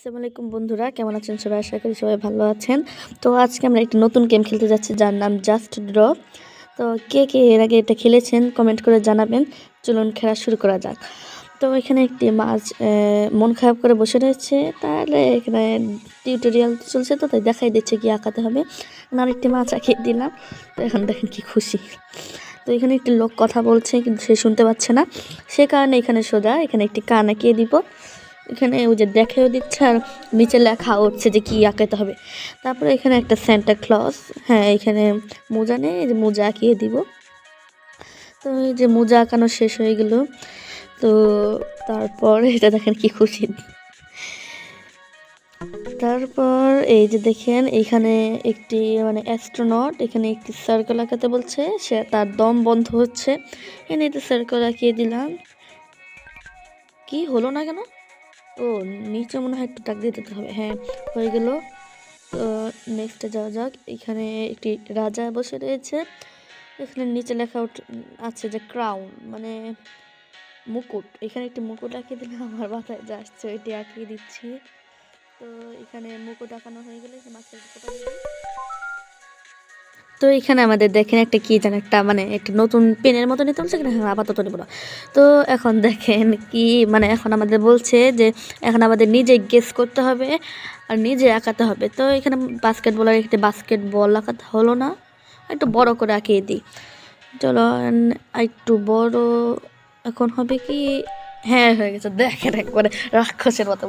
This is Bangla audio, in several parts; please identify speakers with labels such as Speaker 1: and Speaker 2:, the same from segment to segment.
Speaker 1: আসসালামু আলাইকুম বন্ধুরা, কেমন আছেন সবাই? আশা করি সবাই ভালো আছেন। তো আজকে আমরা একটি নতুন গেম খেলতে যাচ্ছি, যার নাম জাস্ট ড্র তো কে কে এর আগে এটা খেলেছেন কমেন্ট করে জানাবেন। চলুন খেলা শুরু করা যাক। তো এখানে একটি মাছ মন খারাপ করে বসে রয়েছে। তাহলে এখানে টিউটোরিয়াল চলছে তো, তাই দেখাই দিচ্ছে কি আঁকাতে হবে। আর একটি মাছ আঁকিয়ে দিলাম। তো এখন দেখেন কি খুশি। তো এখানে একটি লোক কথা বলছে, কিন্তু সে শুনতে পাচ্ছে না। সে কারণে এখানে সোজা এখানে একটি কান আঁকিয়ে দিব। এখানে ওই যে দেখেও দিচ্ছে আর নিচে লেখা উঠছে যে কি আঁকাতে হবে। তারপরে এখানে একটা সেন্টা ক্লস হ্যাঁ এখানে মোজা নেই যে মোজা আঁকিয়ে দিব। তো এই যে মোজা আঁকানো শেষ হয়ে গেল। তো তারপর এটা দেখেন কি খুশি। তারপর এই যে দেখেন, এখানে একটি মানে অ্যাস্ট্রোনট এখানে একটি সার্কেল আঁকাতে বলছে, সে তার দম বন্ধ হচ্ছে। এনে তো সার্কেল আঁকিয়ে দিলাম। কি হলো না কেন? ও, নিচে মনে হয় একটু দাগ দিয়ে দিতে হবে। হ্যাঁ হয়ে গেল। তো নেক্সটে যাওয়া যাক। এখানে একটি রাজা বসে রয়েছে। এখানে নিচে লেখা আছে যে ক্রাউন মানে মুকুট। এখানে একটি মুকুট আঁকিয়ে দিলে আমার মাথায় যা আসছে, ওইটি আঁকিয়ে দিচ্ছি। তো এখানে মুকুট আঁকানো হয়ে গেলে মাছের। তো এখানে আমাদের দেখেন একটা কি যেন একটা মানে একটা নতুন পেনের মতো নিতে বলছে কিন্তু এখন আপাতত নেব না। তো এখন দেখেন কি মানে এখন আমাদের বলছে যে এখন আমাদের নিজে গেস করতে হবে আর নিজে আঁকাতে হবে। তো এখানে বাস্কেটবলের একটি বাস্কেট বল আঁকাতে হলো না, একটু বড় করে আঁকিয়ে দিই। চলো একটু বড়, এখন হবে কি হ্যাঁ হয়ে গেছে। দেখেন একবারে রাক্ষসের মতো।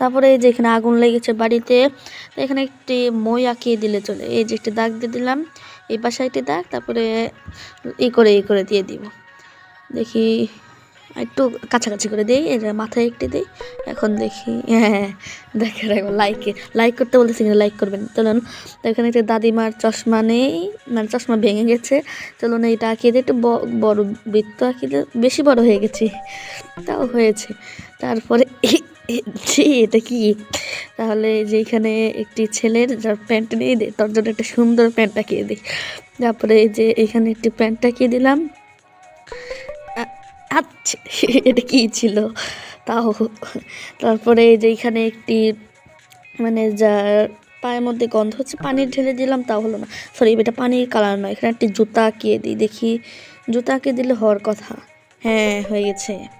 Speaker 1: তারপরে এই যে এখানে আগুন লেগেছে বাড়িতে এখানে একটি মই আঁকিয়ে দিলে চলে। এই যে একটি দাগ দিয়ে দিলাম, এই পাশে একটি দাগ, তারপরে ই করে ই করে দিয়ে দিব। দেখি, একটু কাছাকাছি করে দিই এর মাথায় একটি দিই। এখন দেখি হ্যাঁ দেখে রাখব লাইকে লাইক করতে বলতেছি কিন্তু লাইক করবেন। চলুন এখানে একটা দাদিমার চশমা নেই মানে চশমা ভেঙে গেছে। চলুন, এইটা আঁকিয়ে দিই, একটু বড় বৃত্ত আঁকিয়ে বেশি বড় হয়ে গেছি, তাও হয়েছে। তারপরে এ- এটা কি? তাহলে যে এখানে একটি ছেলের যার প্যান্ট নিয়ে দে, তার জন্য একটা সুন্দর প্যান্ট আঁকিয়ে দিই তারপরে এই যে এখানে একটি প্যান্ট আঁকিয়ে দিলাম। আচ্ছা এটা কি ছিল? তাও, তারপরে যে এখানে একটি মানে যার পায়ের মধ্যে গন্ধ হচ্ছে, পানি ঢেলে দিলাম তা হলো না। সরি এটা পানির কালার নয়, এখানে একটি জুতা আঁকিয়ে দিই, দেখি। জুতা আঁকিয়ে দিলে হওয়ার কথা। হ্যাঁ হয়ে গেছে।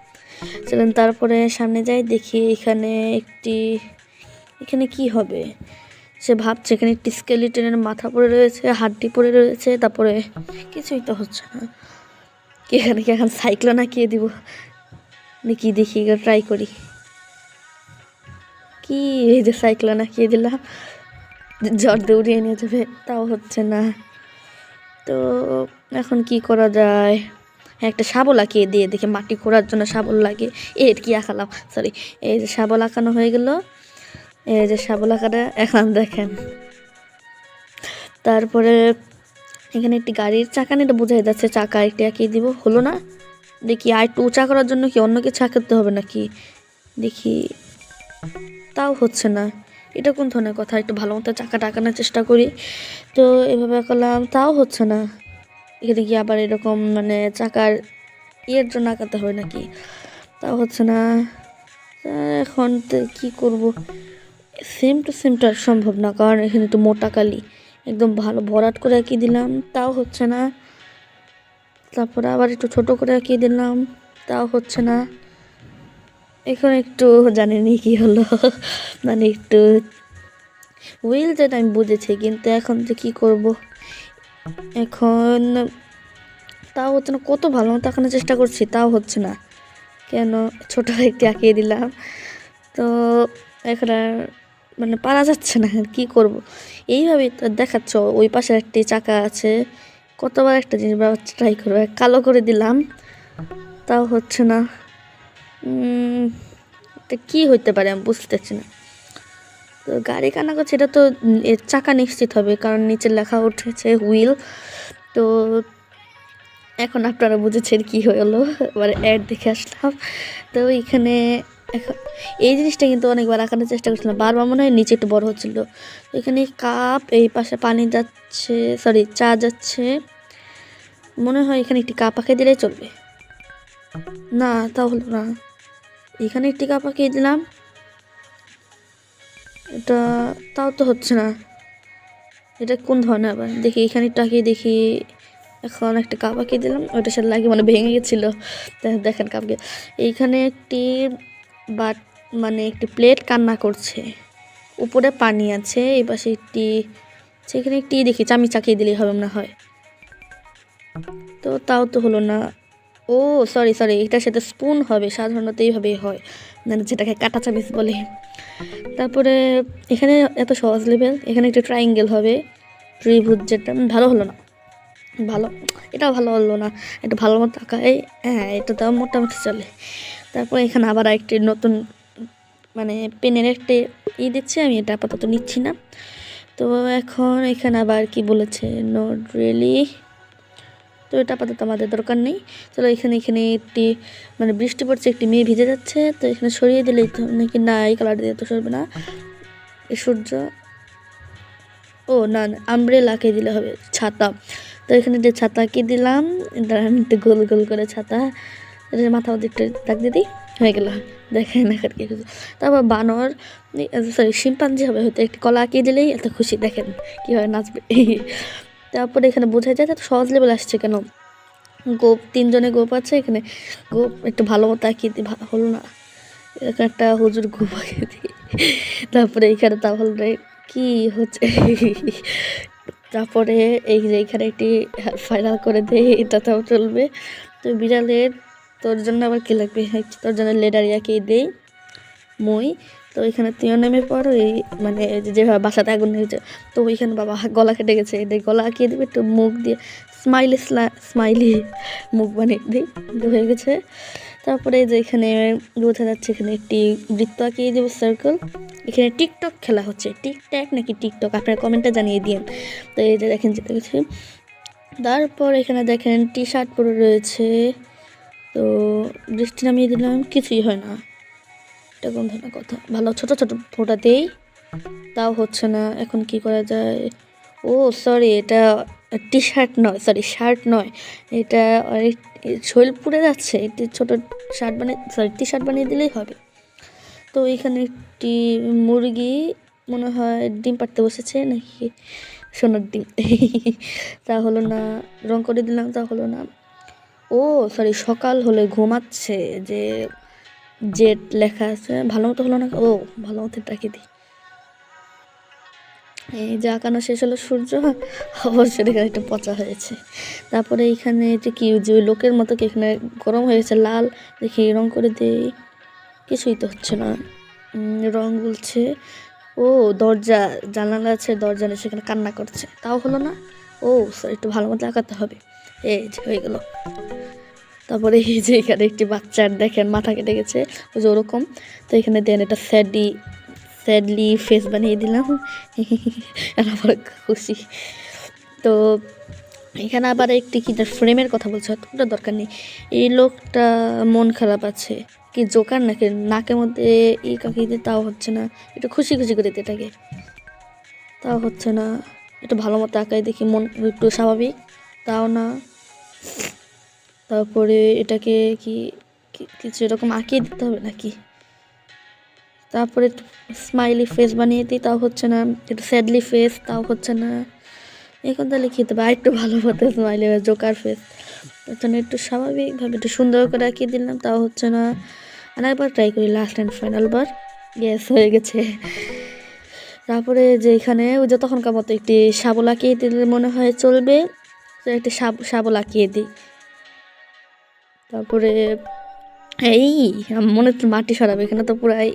Speaker 1: চলুন তারপরে সামনে যাই, দেখি এখানে একটি, এখানে কি হবে? সে ভাবছে এখানে একটি স্কেলিটনের মাথা পড়ে রয়েছে, হাড্ডি পড়ে রয়েছে, তারপরে কিছুই তো হচ্ছে না। কি এখানে, কি এখন সাইক্লোন আঁকিয়ে দিব? দেখি দেখি ট্রাই করি। কি এই যে সাইক্লোন আঁকিয়ে দিলাম? জ্বর দৌড়িয়ে নিয়ে যাবে, তাও হচ্ছে না। তো এখন কি করা যায়? একটা শাবল আঁকিয়ে দিয়ে দেখি মাটি খোঁড়ার জন্য শাবল লাগে। এর কি আঁকালাম? সরি এই যে শাবল আঁকানো হয়ে গেল। এই যে শাবল আঁকাটা এখন দেখেন। তারপরে এখানে একটি গাড়ির চাকা নিয়ে বোঝাই যাচ্ছে, চাকা একটি আঁকিয়ে দিব। হলো না? দেখি আর একটু উঁচা করার জন্য কি অন্য কিছু আঁকাতে হবে নাকি? দেখি। তাও হচ্ছে না। এটা কোন ধরনের কথা? একটু ভালো মতো চাকাটা আঁকানোর চেষ্টা করি। তো এভাবে আঁকালাম, তাও হচ্ছে না। এখানে কি আবার এরকম মানে চাকার ইয়ের জন্য আঁকাতে হয় নাকি? তাও হচ্ছে না। এখন তো কী করব? সেম টু সেম তো আর সম্ভব না, কারণ এখানে তো মোটা কালি। একদম ভালো ভরাট করে আঁকিয়ে দিলাম, তাও হচ্ছে না। তারপরে আবার একটু ছোট করে আঁকিয়ে দিলাম, তাও হচ্ছে না। এখন একটু জানিনি কি হলো মানে একটু। উইল যেটা আমি বুঝেছি, কিন্তু এখন যে কী করব? এখন তাও হচ্ছে না কত ভালো মতো আঁকানোর চেষ্টা করছি, তাও হচ্ছে না। কেন? ছোটো একটি আঁকিয়ে দিলাম। তো এখন আর মানে পারা যাচ্ছে না কি করব? এইভাবেই তো দেখাচ্ছ, ওই পাশে একটি চাকা আছে, কতবার একটা জিনিস ট্রাই করবে কালো করে দিলাম, তাও হচ্ছে না। এটা কী হইতে পারে আমি বুঝতেছি না। তো গাড়ি কানা করছে, এটা তো চাকা নিশ্চিত হবে, কারণ নিচে লেখা উঠেছে হুইল। তো এখন আপনারা বুঝেছেন কি হলো, এবার অ্যাড দেখে আসলাম। তো এখানে এখন, এই জিনিসটা কিন্তু অনেকবার আঁকানোর চেষ্টা করছিলাম, বারবার মনে হয় নিচে একটু বড় হচ্ছিল। এখানে কাপ, এই পাশে পানি যাচ্ছে সরি চা যাচ্ছে। মনে হয় এখানে একটি কাপ আঁকিয়ে দিলেই চলবে। না, তা হলো না। এখানে একটি কাপ আঁকিয়ে দিলাম। এটা তাও তো হচ্ছে না। এটা কোন ধরনের আবার? দেখি, এখানে টাকিয়ে দেখি এখন একটা কাপ আঁকিয়ে দিলাম ওইটার সাথে লাগিয়ে মানে ভেঙে গেছিল। দেখেন কাপকে এইখানে একটি বাট মানে একটি প্লেট কান্না করছে। উপরে পানি আছে, এই পাশে একটি, সেখানে একটি দেখি চামি চাকিয়ে দিলেই হবে না হয়। তো তাও তো হলো না। ও সরি সরি এটার সাথে স্পুন হবে, সাধারণত এইভাবেই হয়। মানে যেটাকে কাটা চামিচ বলে। তারপরে এখানে এত সহজ লেভেল এখানে একটা ট্রাইঙ্গেল হবে। ত্রিভুজ যেটা ভালো হলো না। ভালো, এটাও ভালো হলো না। একটু ভালো মতো আঁকা এই হ্যাঁ এটা তো মোটামুটি চলে। তারপর এখানে আবার একটি নতুন মানে পেনের একটি ই দিচ্ছে, আমি এটা আপাতত নিচ্ছি না। তো এখন এখানে আবার কি বলেছে? নট রিয়েলি তো এটা আপাতত আমাদের দরকার নেই। চলো এখানে এখানে একটি মানে বৃষ্টি পড়ছে, একটি মেয়ে ভিজে যাচ্ছে, তো এখানে সরিয়ে দিলেই নাকি না, এই কালার দিয়ে তো সরবে না। এই সূর্য, ও না না আমব্রেলা কে দিলে হবে, ছাতা। তো এখানে যে ছাতা কি দিলাম, দাঁড়ান গোল গোল করে ছাতা, এটা মাথা একটু দাগ দিয়ে দিই, হয়ে গেল। দেখেন, এখন কি খুশি তারপর বানর সরি শিম্পাঞ্জি হবে হয়তো, একটি কলা আঁকিয়ে দিলেই এত খুশি, দেখেন কীভাবে নাচবে। তারপরে এখানে বোঝা যায় এত সহজ লেভেল আসছে কেন? গোপ, তিনজনে গোপ আছে এখানে। গোপ একটু ভালো মতো আঁকিয়ে দিই হলো না। এরকম একটা হুজুর গোপ আঁকিয়ে দিই। তারপরে এখানে তাহলে কি হচ্ছে? তারপরে এই যে এখানে একটি ফাইনাল করে দেয় এটা তাও চলবে। তো বিড়ালের তোর জন্য আবার কী লাগবে? তোর জন্য লেডারিয়াকে দেই, মই। তো এখানে তুইও নেমে পর এই মানে যেভাবে বাসাতে আগুন হয়েছে তো ওইখানে বাবা গলা কেটে গেছে এটা গলা আঁকিয়ে দেবে, একটু মুখ দিয়ে স্মাইলি স্মাইলি মুখ বানিয়ে দিই হয়ে গেছে। তারপরে যে এখানে বোঝা যাচ্ছে এখানে একটি বৃত্ত আঁকিয়ে দেবো সার্কেল এখানে টিকটক খেলা হচ্ছে টিকটক নাকি টিকটক আপনারা কমেন্টে জানিয়ে দিন তো এই যে দেখেন যেতে গেছি তারপর এখানে দেখেন টি শার্ট পরে রয়েছে, তো বৃষ্টি নামিয়ে দিলাম, কিছুই হয় না। এটা কোন ধরনের কথা। ভালো, ছোট ছোট ফোটাতেই তাও হচ্ছে না, এখন কি করা যায়? ও সরি এটা টি শার্ট নয় সরি শার্ট নয়। এটা শৈল পুড়ে যাচ্ছে, একটি ছোট শার্ট বানিয়ে সরি টি শার্ট বানিয়ে দিলেই হবে। তো এখানে একটি মুরগি, মনে হয় ডিম পাড়তে বসেছে নাকি? সোনার ডিম। তা হলো না, রং করে দিলাম, তা হলো না। ও সরি সকাল হলে ঘুমাচ্ছে যে জেট লেখা আছে। ভালো মতো হলো না? ও, ভালো মতো ডাকি দিই। এই যে আঁকানো শেষ হলো সূর্য অবশ্যই এখানে একটু পচা হয়েছে। তারপরে এখানে যে কি যে ওই লোকের মতো কি এখানে গরম হয়ে গেছে, লাল, দেখি রং করে দেই। কিছুই তো হচ্ছে না। রং বলছে, ও, দরজা, জানালা আছে, দরজা নেই, সেখানে কান্না করছে। তাও হলো না? ও সরি একটু ভালো মতো আঁকাতে হবে। এই যে হয়ে গেল। তারপরে এই যে এখানে একটি বাচ্চার দেখেন, মাথা কেটে গেছে, ওই যে ওরকম। তো এখানে দেন এটা স্যাডি স্যাডলি ফেস বানিয়ে দিলাম। আবার খুশি। তো এখানে আবার একটি কি ফ্রেমের কথা বলছে অতটা দরকার নেই। এই লোকটা মন খারাপ আছে। কি জোকার নাকি? নাকের মধ্যে এই কাকি দিয়ে তাও হচ্ছে না। একটু খুশি খুশি করে দিতে এটাকে। তাও হচ্ছে না। একটু ভালো মতো আঁকাই দেখি, মন একটু স্বাভাবিক। তাও না। তারপরে এটাকে কি কিছু এরকম আঁকিয়ে দিতে হবে নাকি? তারপরে স্মাইলি ফেস বানিয়ে দিই, তাও হচ্ছে না। একটু স্যাডলি ফেস তাও হচ্ছে না। এখন তাহলে খেতে আর একটু ভালো মতো স্মাইলি জোকার ফেস তার জন্য একটু স্বাভাবিকভাবে একটু সুন্দর করে আঁকিয়ে দিলাম, তাও হচ্ছে না। আর একবার ট্রাই করি লাস্ট অ্যান্ড ফাইনাল বার। গ্যাস হয়ে গেছে। তারপরে যে এখানে, ওই যে তখনকার মতো একটি শাবল আঁকিয়ে দিলে মনে হয় চলবে। একটি শাব- শাবল আঁকিয়ে দিই। তারপরে, এই মনে হচ্ছে মাটি সরাবে, এখানে তো পুরাই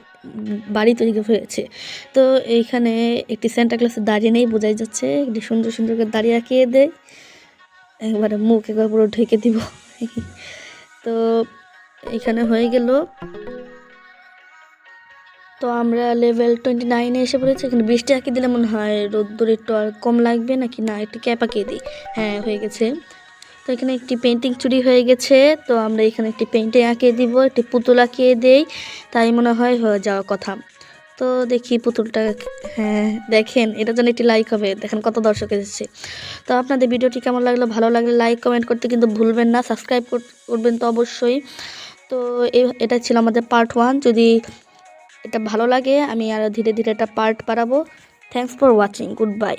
Speaker 1: বাড়ি তৈরি হয়েছে তো এইখানে একটি সেন্টা ক্লাসে দাঁড়িয়ে নেই, বোঝাই যাচ্ছে। একটি সুন্দর সুন্দর করে দাঁড়িয়ে আঁকিয়ে দেয় একবারে মুখ একবার পুরো ঢেকে দিব। তো এখানে হয়ে গেল। তো আমরা লেভেল টোয়েন্টি নাইনে এসে পড়েছি। এখানে বৃষ্টি আঁকিয়ে দিলে মনে হয় রোদ্দুর একটু আর কম লাগবে, নাকি না, একটু ক্যাপ আঁকিয়ে দিই। হ্যাঁ হয়ে গেছে। তো এখানে একটি পেন্টিং চুরি হয়ে গেছে, তো আমরা এখানে একটি পেন্টিং আঁকিয়ে দিব, একটি পুতুল আঁকিয়ে দেই, তাই মনে হয় হয়ে যাওয়ার কথা। তো দেখি পুতুলটা হ্যাঁ দেখেন, এটা যেন একটি লাইক হবে, দেখেন কত দর্শক এসেছে। তো আপনাদের ভিডিওটি কেমন লাগল, ভালো লাগলে লাইক কমেন্ট করতে কিন্তু ভুলবেন না সাবস্ক্রাইব করবেন তো অবশ্যই। তো এটা ছিল আমাদের পার্ট ওয়ান যদি এটা ভালো লাগে, আমি আরও ধীরে ধীরে এটা পার্ট বাড়াবো। Thanks for watching good bye